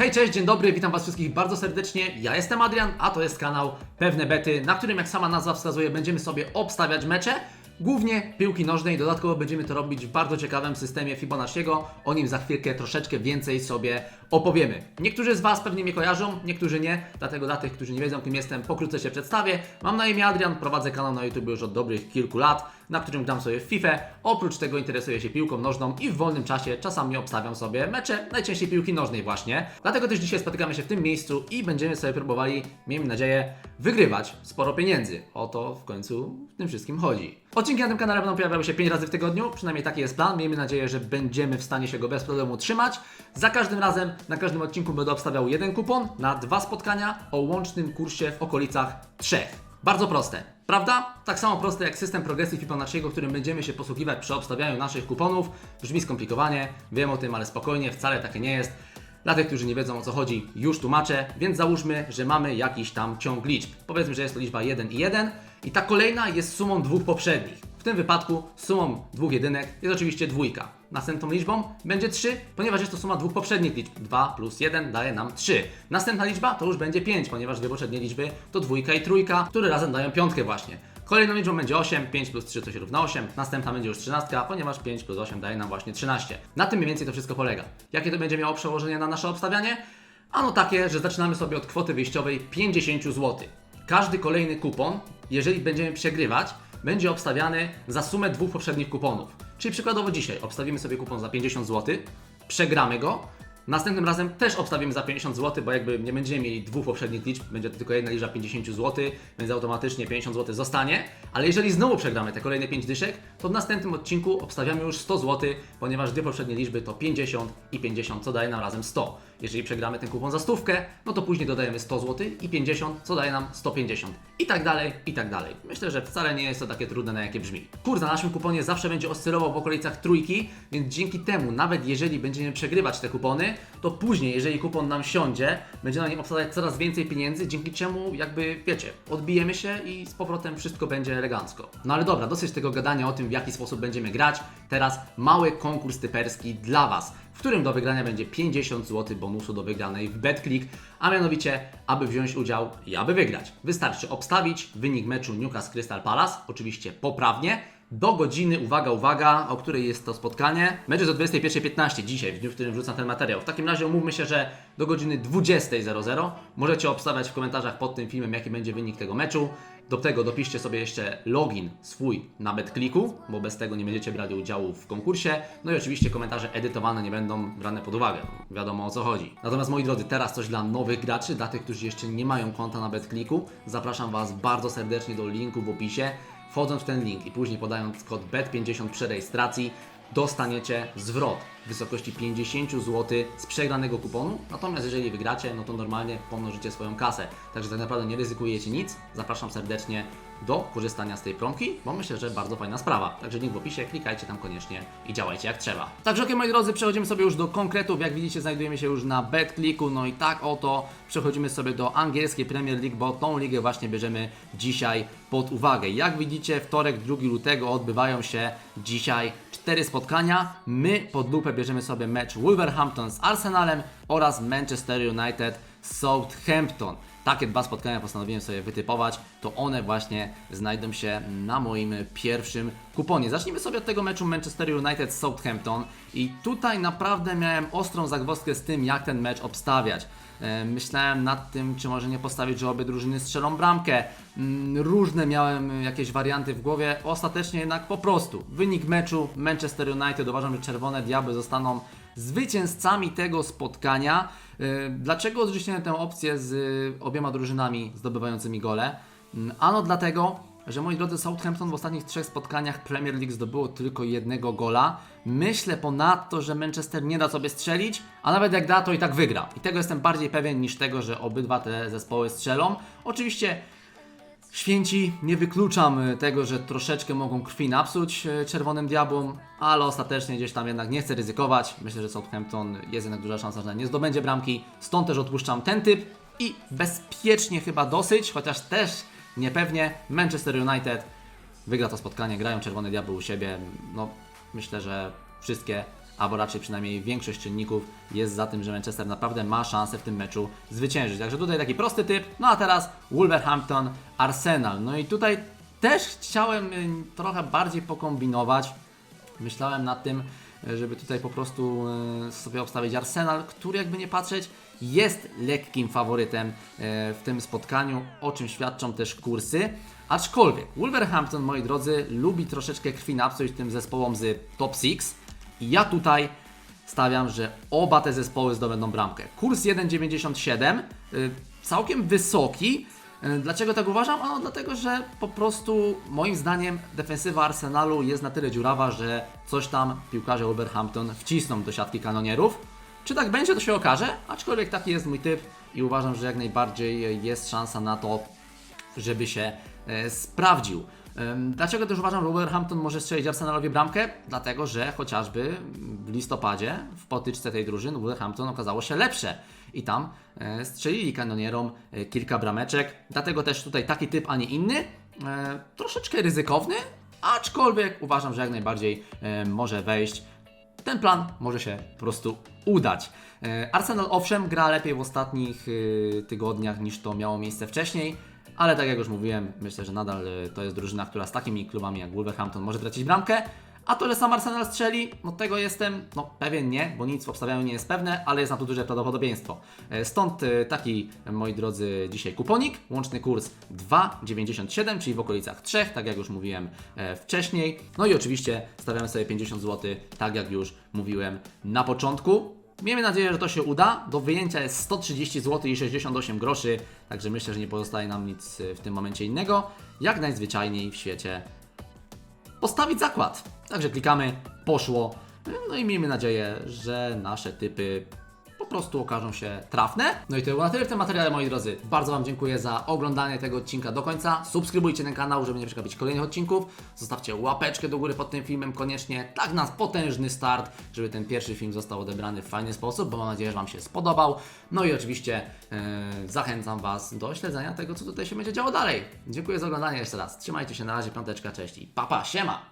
Hej, cześć, dzień dobry, witam Was wszystkich bardzo serdecznie. Ja jestem Adrian, a to jest kanał Pewne Bety, na którym, jak sama nazwa wskazuje, będziemy sobie obstawiać mecze. Głównie piłki nożnej, dodatkowo będziemy to robić w bardzo ciekawym systemie Fibonacciego. O nim za chwilkę troszeczkę więcej sobie opowiemy. Niektórzy z Was pewnie mnie kojarzą, niektórzy nie, dlatego dla tych, którzy nie wiedzą kim jestem, pokrótce się przedstawię. Mam na imię Adrian, prowadzę kanał na YouTube już od dobrych kilku lat, na którym gram sobie w FIFA. Oprócz tego interesuję się piłką nożną i w wolnym czasie czasami obstawiam sobie mecze, najczęściej piłki nożnej właśnie. Dlatego też dzisiaj spotykamy się w tym miejscu i będziemy sobie próbowali, miejmy nadzieję, wygrywać sporo pieniędzy. O to w końcu w tym wszystkim chodzi. Odcinki na tym kanale będą pojawiały się 5 razy w tygodniu, przynajmniej taki jest plan. Miejmy nadzieję, że będziemy w stanie się go bez problemu trzymać. Za każdym razem, na każdym odcinku będę obstawiał jeden kupon na dwa spotkania o łącznym kursie w okolicach trzech. Bardzo proste, prawda? Tak samo proste jak system progresji Fibonacciego, którym będziemy się posługiwać przy obstawianiu naszych kuponów. Brzmi skomplikowanie, wiem o tym, ale spokojnie, wcale takie nie jest. Dla tych, którzy nie wiedzą o co chodzi, już tłumaczę, więc załóżmy, że mamy jakiś tam ciąg liczb. Powiedzmy, że jest to liczba 1 i 1 i ta kolejna jest sumą dwóch poprzednich. W tym wypadku sumą dwóch jedynek jest oczywiście dwójka. Następną liczbą będzie 3, ponieważ jest to suma dwóch poprzednich liczb. 2 plus 1 daje nam 3. Następna liczba to już będzie 5, ponieważ dwie poprzednie liczby to dwójka i trójka, które razem dają piątkę właśnie. Kolejną liczbą będzie 8, 5 plus 3 to się równa 8, następna będzie już 13, ponieważ 5 plus 8 daje nam właśnie 13. Na tym mniej więcej to wszystko polega. Jakie to będzie miało przełożenie na nasze obstawianie? Ano takie, że zaczynamy sobie od kwoty wyjściowej 50 zł. Każdy kolejny kupon, jeżeli będziemy przegrywać, będzie obstawiany za sumę dwóch poprzednich kuponów. Czyli przykładowo dzisiaj obstawimy sobie kupon za 50 zł, przegramy go, Następnym razem też obstawimy za 50 zł, bo jakby nie będziemy mieli dwóch poprzednich liczb, będzie to tylko jedna liczba 50 zł, więc automatycznie 50 zł zostanie. Ale jeżeli znowu przegramy te kolejne 5 dyszek, to w następnym odcinku obstawiamy już 100 zł, ponieważ dwie poprzednie liczby to 50 i 50, co daje nam razem 100. Jeżeli przegramy ten kupon za stówkę, no to później dodajemy 100 zł i 50, co daje nam 150. I tak dalej, i tak dalej. Myślę, że wcale nie jest to takie trudne, na jakie brzmi. Kurs na naszym kuponie zawsze będzie oscylował w okolicach trójki, więc dzięki temu, nawet jeżeli będziemy przegrywać te kupony, to później, jeżeli kupon nam siądzie, będzie na nim obsadzać coraz więcej pieniędzy, dzięki czemu, jakby, wiecie, odbijemy się i z powrotem wszystko będzie elegancko. No ale dobra, dosyć tego gadania o tym, w jaki sposób będziemy grać. Teraz mały konkurs typerski dla Was w którym do wygrania będzie 50 zł bonusu do wygranej w BetClick, a mianowicie, aby wziąć udział i aby wygrać. Wystarczy obstawić wynik meczu Newcastle Crystal Palace, oczywiście poprawnie, do godziny, uwaga, uwaga, o której jest to spotkanie. Mecz jest o 21.15 dzisiaj, w dniu, w którym wrzucam ten materiał. W takim razie umówmy się, że do godziny 20.00 możecie obstawiać w komentarzach pod tym filmem, jaki będzie wynik tego meczu. Do tego dopiszcie sobie jeszcze login swój na BetClicku, bo bez tego nie będziecie brali udziału w konkursie. No i oczywiście komentarze edytowane nie będą brane pod uwagę. Wiadomo o co chodzi. Natomiast moi drodzy, teraz coś dla nowych graczy, dla tych, którzy jeszcze nie mają konta na BetClicku. Zapraszam Was bardzo serdecznie do linku w opisie. Wchodząc w ten link i później podając kod BET50 przy rejestracji, dostaniecie zwrot w wysokości 50 zł z przegranego kuponu. Natomiast jeżeli wygracie, no to normalnie pomnożycie swoją kasę. Także tak naprawdę nie ryzykujecie nic. Zapraszam serdecznie do korzystania z tej promki, bo myślę, że bardzo fajna sprawa. Także link w opisie, klikajcie tam koniecznie i działajcie jak trzeba. Także ok, moi drodzy, przechodzimy sobie już do konkretów. Jak widzicie, znajdujemy się już na BetClicku. No i tak oto przechodzimy sobie do angielskiej Premier League, bo tą ligę właśnie bierzemy dzisiaj pod uwagę. Jak widzicie, wtorek, 2 lutego odbywają się dzisiaj cztery spotkania. My pod lupę bierzemy sobie mecz Wolverhampton z Arsenalem oraz Manchester United Southampton. Takie dwa spotkania postanowiłem sobie wytypować, to one właśnie znajdą się na moim pierwszym kuponie. Zacznijmy sobie od tego meczu Manchester United z Southampton i tutaj naprawdę miałem ostrą zagwozdkę z tym, jak ten mecz obstawiać. E, Myślałem nad tym, czy może nie postawić, że obie drużyny strzelą bramkę. Mm, Różne miałem jakieś warianty w głowie. Ostatecznie jednak po prostu wynik meczu Manchester United. Uważam, że Czerwone Diabły zostaną zwycięzcami tego spotkania. E, Dlaczego odrzuciłem tę opcję z e, obiema drużynami zdobywającymi gole? Mm, Ano dlatego, że moi drodzy Southampton w ostatnich trzech spotkaniach Premier League zdobyło tylko jednego gola. Myślę ponadto, że Manchester nie da sobie strzelić, a nawet jak da, to i tak wygra. I tego jestem bardziej pewien niż tego, że obydwa te zespoły strzelą. Oczywiście Święci, nie wykluczam y, tego, że troszeczkę mogą krwi napsuć y, czerwonym diabłom, ale ostatecznie gdzieś tam jednak nie chcę ryzykować. Myślę, że Southampton jest jednak duża szansa, że nie zdobędzie bramki. Stąd też odpuszczam ten typ i bezpiecznie chyba dosyć, chociaż też niepewnie Manchester United wygra to spotkanie, grają czerwone diabły u siebie. No, myślę, że wszystkie albo raczej przynajmniej większość czynników jest za tym, że Manchester naprawdę ma szansę w tym meczu zwyciężyć. Także tutaj taki prosty typ. No a teraz Wolverhampton, Arsenal. No i tutaj też chciałem y, trochę bardziej pokombinować. Myślałem nad tym, e, żeby tutaj po prostu e, sobie obstawić Arsenal, który jakby nie patrzeć jest lekkim faworytem w tym spotkaniu, o czym świadczą też kursy. Aczkolwiek Wolverhampton, moi drodzy, lubi troszeczkę krwi napsuć tym zespołom z top 6 i ja tutaj stawiam, że oba te zespoły zdobędą bramkę. Kurs 1,97, y, całkiem wysoki. Y, Dlaczego tak uważam? Ano dlatego, że po prostu moim zdaniem defensywa Arsenalu jest na tyle dziurawa, że coś tam piłkarze Wolverhampton wcisną do siatki kanonierów. Czy tak będzie, to się okaże, aczkolwiek taki jest mój typ i uważam, że jak najbardziej jest szansa na to, żeby się sprawdził. Em, Dlaczego też uważam, że Wolverhampton może strzelić Arsenalowi bramkę? Dlatego, że chociażby w listopadzie w potyczce tej drużyny Wolverhampton okazało się lepsze i tam e, strzelili kanonierom e, kilka brameczek. Dlatego też tutaj taki typ, a nie inny. E, troszeczkę ryzykowny, aczkolwiek uważam, że jak najbardziej e, może wejść ten plan może się po prostu udać. E, Arsenal owszem gra lepiej w ostatnich tygodniach niż to miało miejsce wcześniej, ale tak jak już mówiłem, myślę, że nadal y, to jest drużyna, która z takimi klubami jak Wolverhampton może tracić bramkę. A to, że sam Arsenal strzeli, no tego jestem no, pewien nie, bo nic w obstawianiu nie jest pewne, ale jest na to duże prawdopodobieństwo. E, Stąd e, taki, moi drodzy, dzisiaj kuponik. Łączny kurs 2,97, czyli w okolicach 3, tak jak już mówiłem e, wcześniej. No i oczywiście stawiamy sobie 50 zł, tak jak już mówiłem na początku. Miejmy nadzieję, że to się uda. Do wyjęcia jest 130 zł i 68 groszy, także myślę, że nie pozostaje nam nic e, w tym momencie innego. Jak najzwyczajniej w świecie postawić zakład. Także klikamy, poszło. No i miejmy nadzieję, że nasze typy prostu okażą się trafne. No i to było na tyle w tym materiale, moi drodzy. Bardzo Wam dziękuję za oglądanie tego odcinka do końca. Subskrybujcie ten kanał, żeby nie przegapić kolejnych odcinków. Zostawcie łapeczkę do góry pod tym filmem koniecznie. Tak na potężny start, żeby ten pierwszy film został odebrany w fajny sposób, bo mam nadzieję, że Wam się spodobał. No i oczywiście e, zachęcam Was do śledzenia tego, co tutaj się będzie działo dalej. Dziękuję za oglądanie jeszcze raz. Trzymajcie się na razie, piąteczka, cześć i papa, siema!